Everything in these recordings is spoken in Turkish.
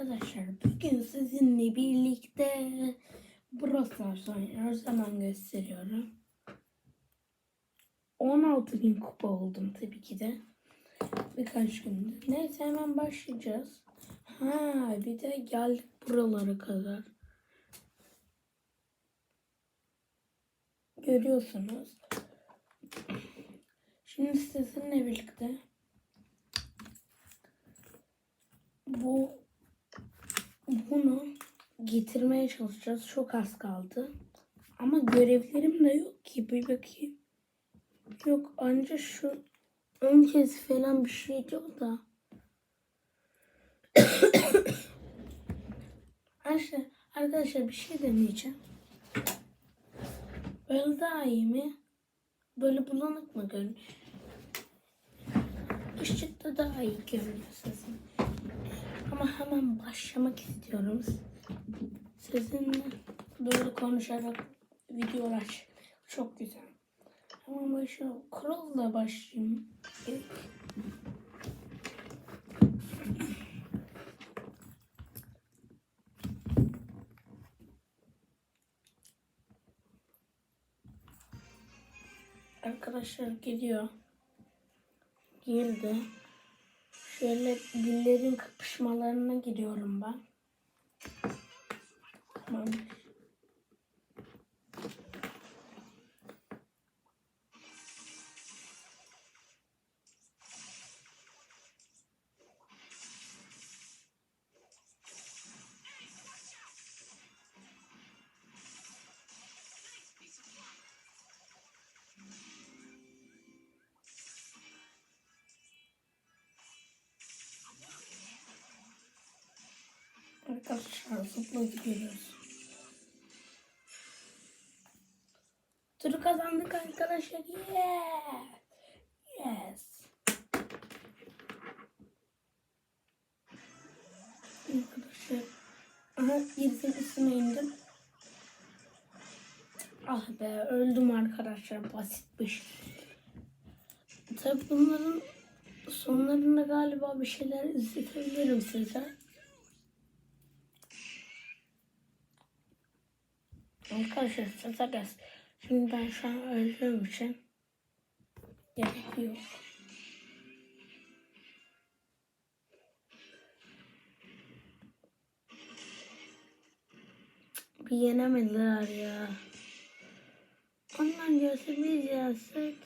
Arkadaşlar bugün sizinle birlikte Brawl Stars oynuyoruz. Hemen gösteriyorum. 16 bin kupa oldum tabii ki de. Birkaç günde. Neyse hemen başlayacağız. Ha bir de geldik buralara kadar. Görüyorsunuz. Şimdi sizinle birlikte bu bunu getirmeye çalışacağız. Çok az kaldı. Ama görevlerim de yok ki. Bir bakayım. Yok anca şu ön kez falan bir şey diyor da. arkadaşlar, arkadaşlar bir şey deneyeceğim. Böyle daha iyi mi? Böyle bulanık mı görünüyor? Işıkta daha iyi görünüyor sesim. Ama hemen başlamak istiyorum. Sizinle böyle konuşarak videolar çok güzel. Hemen başlayalım. Kuralla başlayayım. İlk. Arkadaşlar geliyor. Girdi. Şöyle dillerin kapışmalarına giriyorum ben. Tamam. Zıpla gidiyoruz. Turu kazandık arkadaşlar. Yeah. Yes. Arkadaşlar. Aha irzin üstüne indim. Ah be öldüm arkadaşlar basitmiş. Tabi bunların sonlarında galiba bir şeyler izletebilirim size. Arkadaşlar size gez. Şimdi ben şu an öldüğüm için gerek yok. Bir yenemediler ya. Onlar gelse biz yensek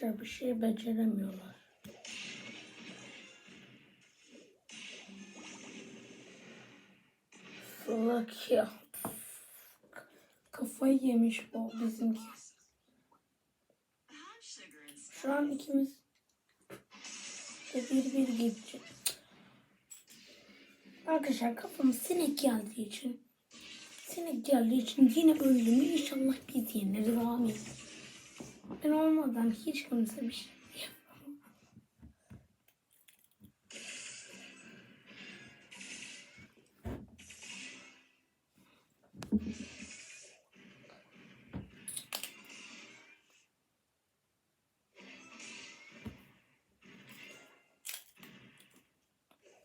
Arkadaşlar bir şey beceremiyorlar. Salak ya. Kafayı yemiş bu bizimki. Şu an ikimiz bir bir geçecek. Arkadaşlar kafam sinek geldiği için sinek geldiği için yine öldüm. İnşallah biz yeneriz amin. Ben olmadan hiç kimse bir şey.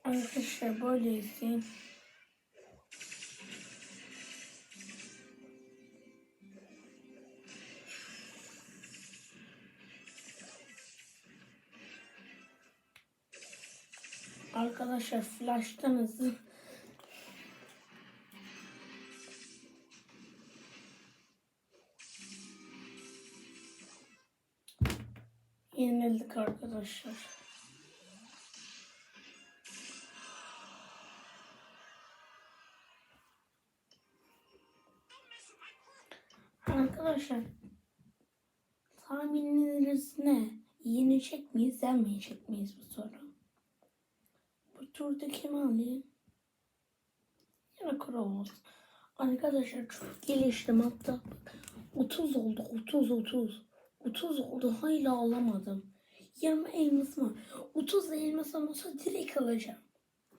Arkadaşlar böyle izleyin. Arkadaşlar flash'tan hızlı. Yenildik arkadaşlar. Arkadaşlar tahminleriniz ne? Yenecek miyiz, yenmeyecek miyiz bu soru? Turda kim alayım? Yine olsun. Arkadaşlar çok geliştim hatta. 30 oldu 30 30. 30 oldu hala alamadım. 20 elmas var. 30 elmas olsa direkt alacağım.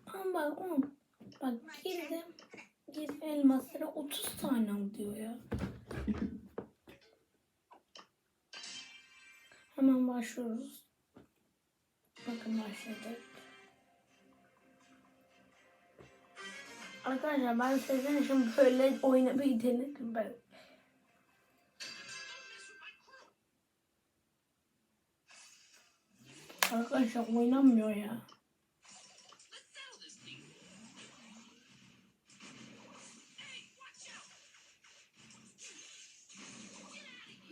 Ama bak on. Bak girdim. Girdim elmaslara 30 tane al diyor ya. Hemen başlıyoruz. Bakın başladık. Arkadaşlar ben sizin için böyle oynamayı denedim ben. Arkadaşlar oynanmıyor ya.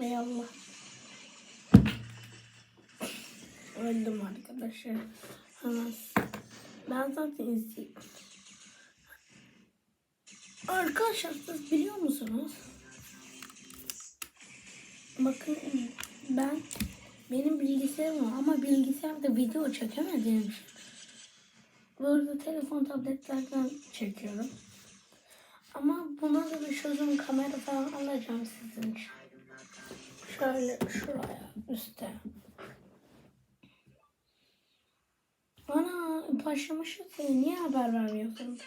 Ey Allah. Öldüm arkadaşlar. Hemen. Ben zaten izleyeyim. Arkadaşlar siz biliyor musunuz? Bakın ben benim bilgisayarım var ama bilgisayarda video çekemediğim için. Burada telefon tabletlerden çekiyorum. Ama buna da bir çözüm kamera falan alacağım sizin için. Şöyle şuraya üstte. Ana başlamışız ya niye haber vermiyorsun?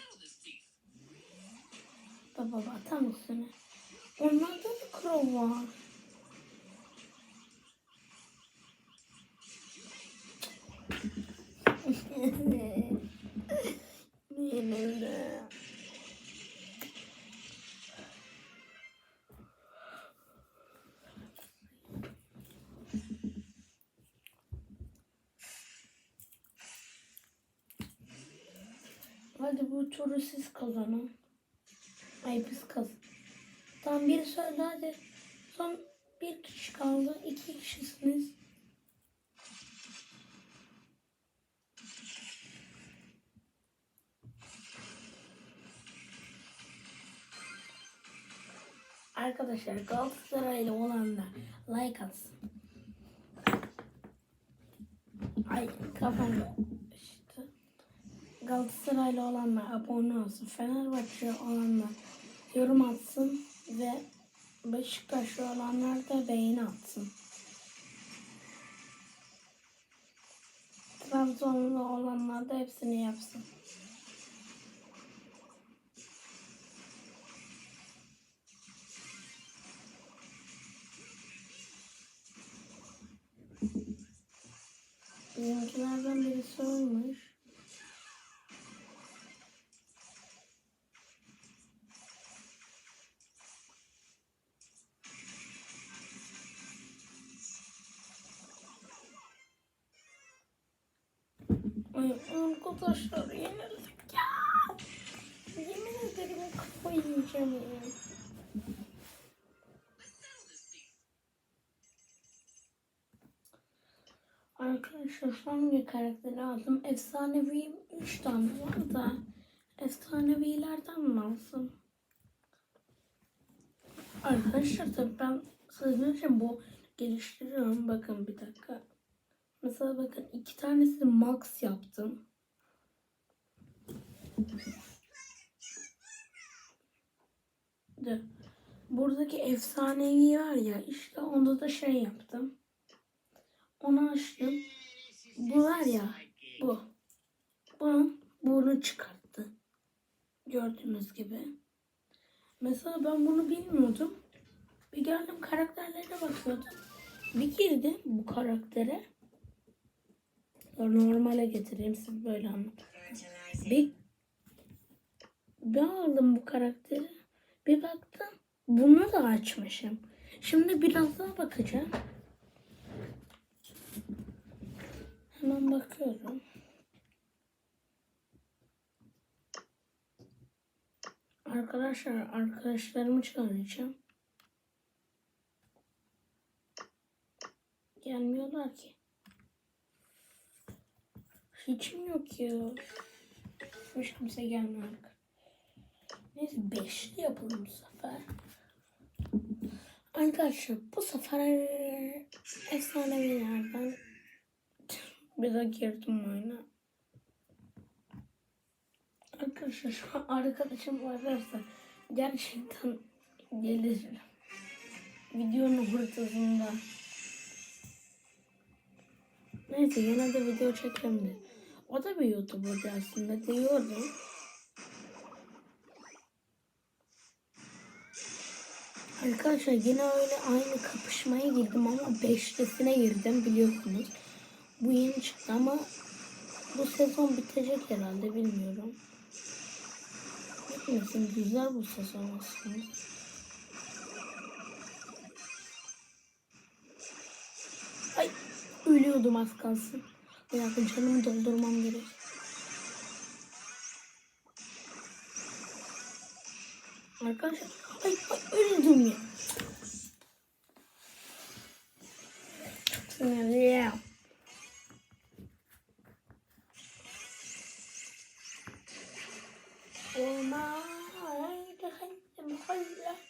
Baba tam üstüne. Onlarda da crow var. Öyle? Hadi bu turu siz kazanın. Ay biz kaz. Tam biri söyle hadi. Son bir kişi kaldı. iki kişisiniz. Arkadaşlar Galatasaraylı olanlar like atsın. Ay kafam işte. Galatasaraylı olanlar abone olsun. Fenerbahçe olanlar yorum atsın ve Beşiktaşlı olanlar da beğeni atsın. Trabzonlu olanlar da hepsini yapsın. Bizimkilerden birisi olmuş. Ay arkadaşlar yenildik ya. Yemin ederim kafayı yiyeceğim. Arkadaşlar hangi karakteri aldım? Efsanevi 3 tane var da efsanevilerden mi alsam? Arkadaşlar tabii ben sizin için bu geliştiriyorum. Bakın bir dakika. Mesela bakın iki tanesini max yaptım. De, buradaki efsanevi var ya işte onda da şey yaptım. Onu açtım. Bu var ya bu. Bunun burnu çıkarttı. Gördüğünüz gibi. Mesela ben bunu bilmiyordum. Bir geldim karakterlerine bakıyordum. Bir girdim bu karaktere. Normale getireyim siz böyle anlatın. Bir, bir aldım bu karakteri. Bir baktım. Bunu da açmışım. Şimdi biraz daha bakacağım. Hemen bakıyorum. Arkadaşlar arkadaşlarımı çağıracağım. Gelmiyorlar ki. Hiçim yok ya. Hiç kimse gelmiyor. Neyse beşli yapalım bu sefer. Arkadaşlar bu sefer efsanevilerden bir de girdim oyuna. Arkadaşlar şu an arkadaşım varsa gerçekten gelir. Videonun ortasında Neyse yine de video çekelim de. O da bir YouTuber'dı aslında diyordu. Arkadaşlar yine öyle aynı kapışmaya girdim ama beşlisine girdim biliyorsunuz. Bu yeni çıktı ama bu sezon bitecek herhalde bilmiyorum. Bitmesin güzel bu sezon aslında. Ay ölüyordum az kalsın. Bir dakika canımı doldurmam gerek. Arkadaşlar ay, ay öldüm ya. Çok sinirliyim. وما دخلت مخلة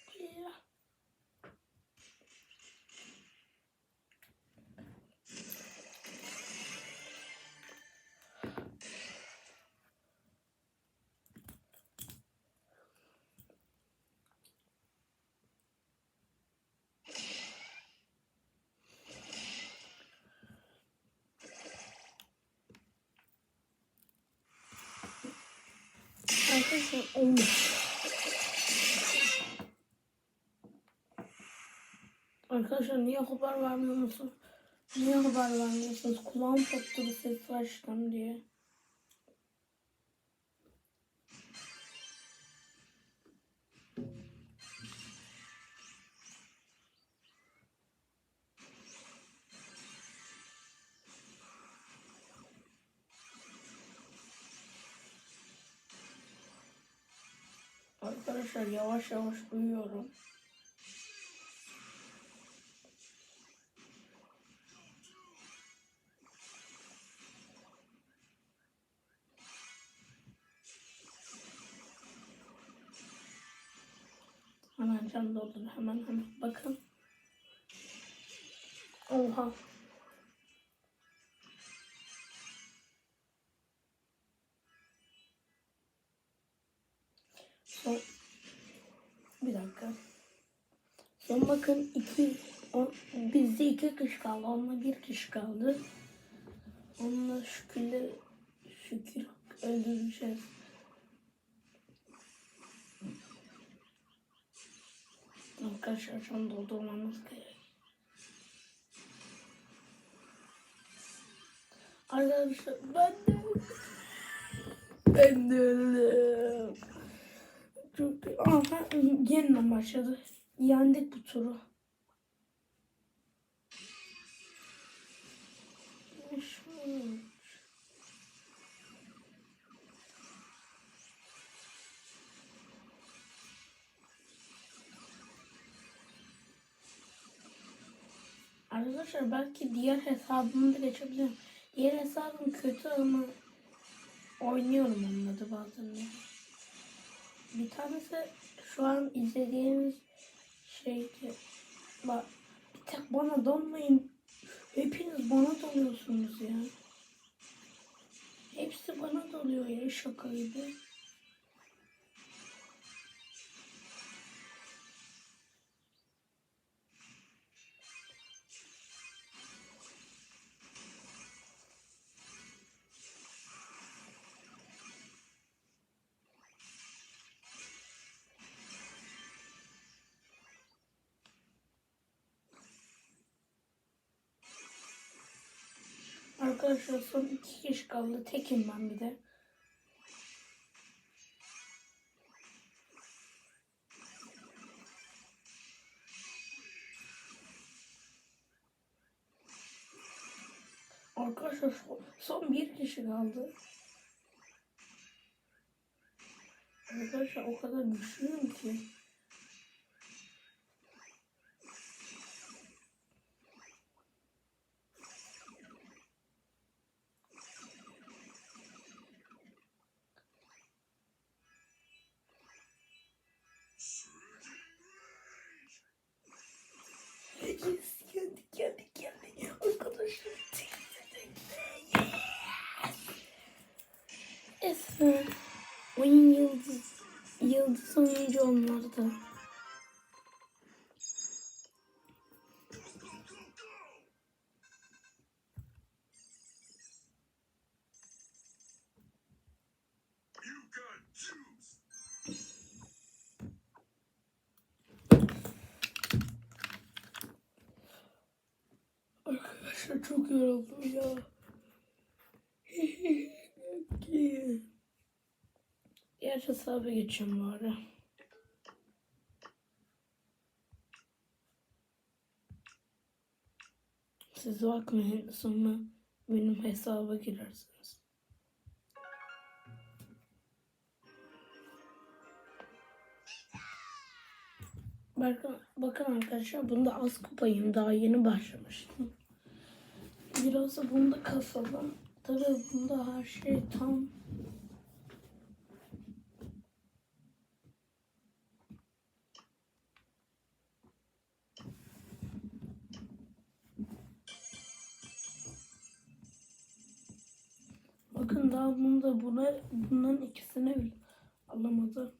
Arkadaşlar olmuş. Arkadaşlar niye haber vermiyor musun? Niye haber vermiyorsunuz? Kulağım patladı ses açtım diye. Arkadaşlar yavaş yavaş uyuyorum. Hemen can doldur hemen hemen bakın. Oha. Son bir dakika. Son bakın iki on, bizde iki kış kaldı. Onunla bir kış kaldı. Onunla şükürler şükür öldüreceğiz. Arkadaşlar şu an doldurmamız gerek. Arkadaşlar ben de ben de öldüm. Çok Aha yeniden başladı. Yendik bu turu. Arkadaşlar belki diğer hesabımı da geçebilirim. Diğer hesabım kötü ama oynuyorum onunla da bazen. Bir tanesi şu an izlediğimiz şeydi. Bak bir tek bana donmayın. Hepiniz bana doluyorsunuz ya. Hepsi bana doluyor ya şaka gibi. Arkadaşlar son iki kişi kaldı. Tekim ben bir de. Arkadaşlar son, bir kişi kaldı. Arkadaşlar o kadar güçlüyüm ki. Arkadaşlar çok yoruldum ya. Diğer hesaba geçeceğim bari. Siz bakmayın sonra benim hesaba girersiniz. Bakın, bakın arkadaşlar bunda az kupayım daha yeni başlamıştım. Biraz da bunda kasalım. Tabii bunda her şey tam. Bakın daha bunda buna bundan ikisini bile alamadı.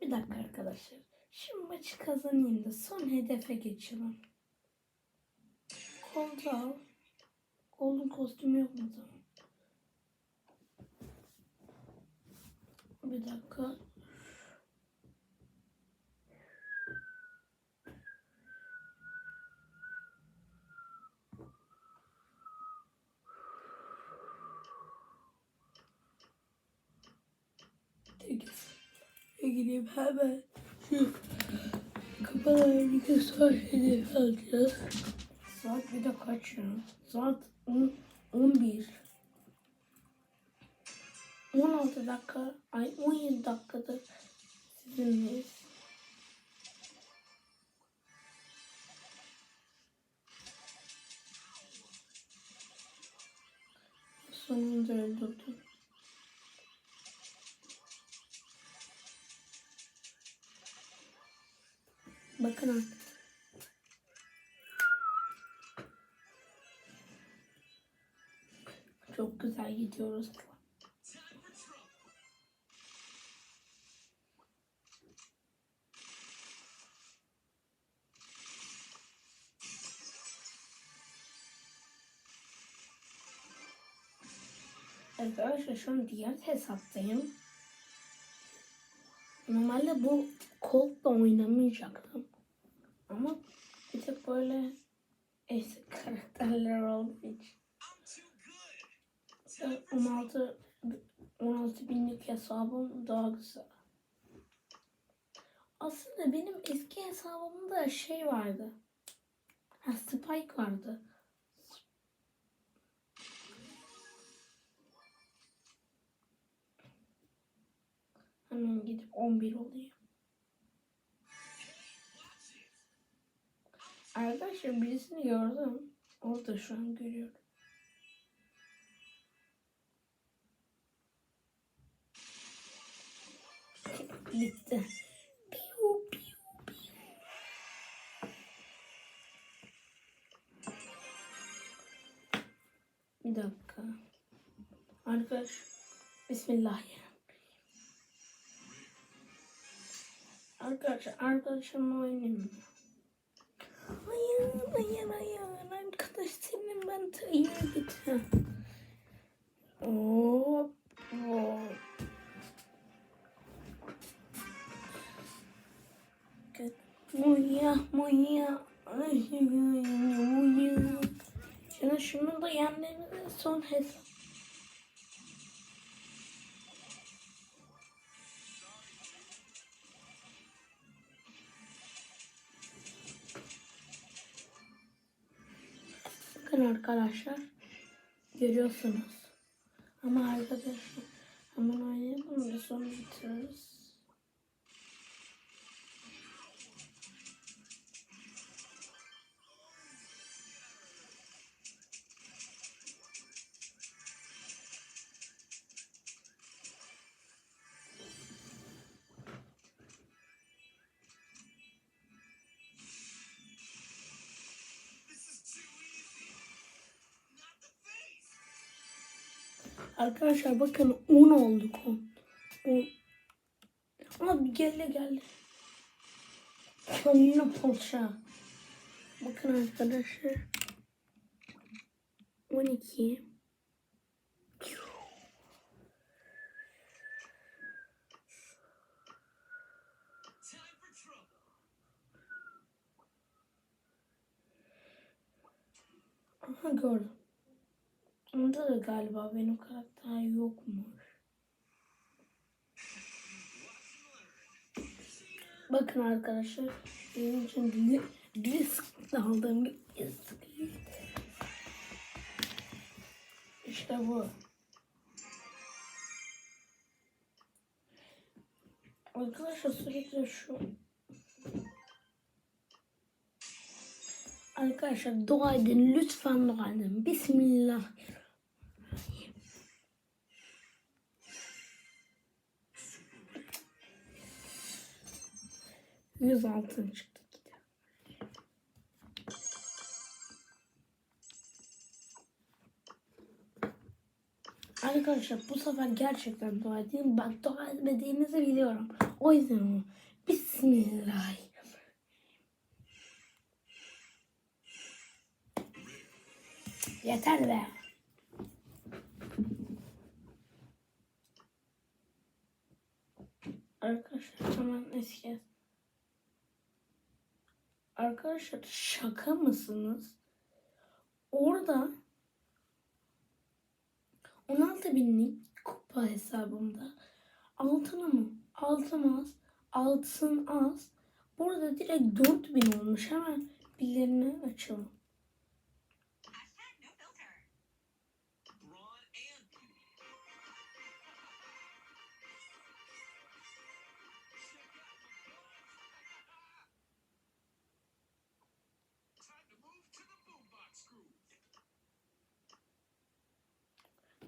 Bir dakika arkadaşlar. Şimdi maçı kazanayım da son hedefe geçelim. Al. Golden kostüm yok mu zaman? Bir dakika. Gideyim hemen şu kapalı bir saat hedef alacağız. Saat bir de kaç ya? Saat 10, 11. 16 dakika, ay 17 dakikadır sizinleyiz. Sonunda öldürdüm. Bakın artık. Çok güzel gidiyoruz. Arkadaşlar şu an diğer hesaptayım. Normalde bu Colt'la oynamayacaktım. Ama bir tek böyle eski karakterler olduğu için. Ben 16 16 binlik hesabım daha güzel. Aslında benim eski hesabımda şey vardı. Ha Spike vardı. Hemen gidip 11 olayım. Arkadaşlar birisini gördüm. Orada şu an görüyorum. Gitti. Piu, piu, piu. Bir dakika. Arkadaş. Bismillahirrahmanirrahim. Arkadaşlar arkadaşımla mı? Hayır, hayır, hayır. Arkadaş senin ben tayına git. Hop, hop. Muya, muya. Ay, ay, muya. Şimdi şunu da yendiğimizde son hesap. Bakın arkadaşlar. Görüyorsunuz. Ama arkadaşlar hemen oynayalım da sonra bitiririz. Arkadaşlar bakın 10 olduk 10. 10. Abi gel gel. Sonuna polşa. Bakın arkadaşlar. 12. Aha gördüm. Da galiba benim karakter yokmuş. Bakın arkadaşlar. Benim için li- risk aldığım bir. İşte bu. Arkadaşlar sürekli şu Arkadaşlar dua edin lütfen dua edin. Bismillah. Yüz altın çıktı. gidiyor. Arkadaşlar bu sefer gerçekten dua edin. Bak dua etmediğinizi biliyorum. O yüzden. Bismillah. Yeter be. Arkadaşlar hemen eski. Arkadaşlar şaka mısınız? Orada 16 binlik kupa hesabımda altına mı? Altın az. Altın az. Burada direkt 4000 olmuş. Hemen birilerini açalım.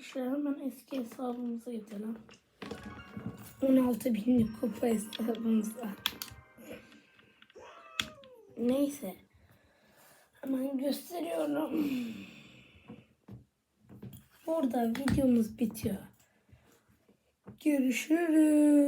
Arkadaşlar hemen eski hesabımıza gidelim. 16 binlik kupa hesabımızda. Neyse. Hemen gösteriyorum. Burada videomuz bitiyor. Görüşürüz.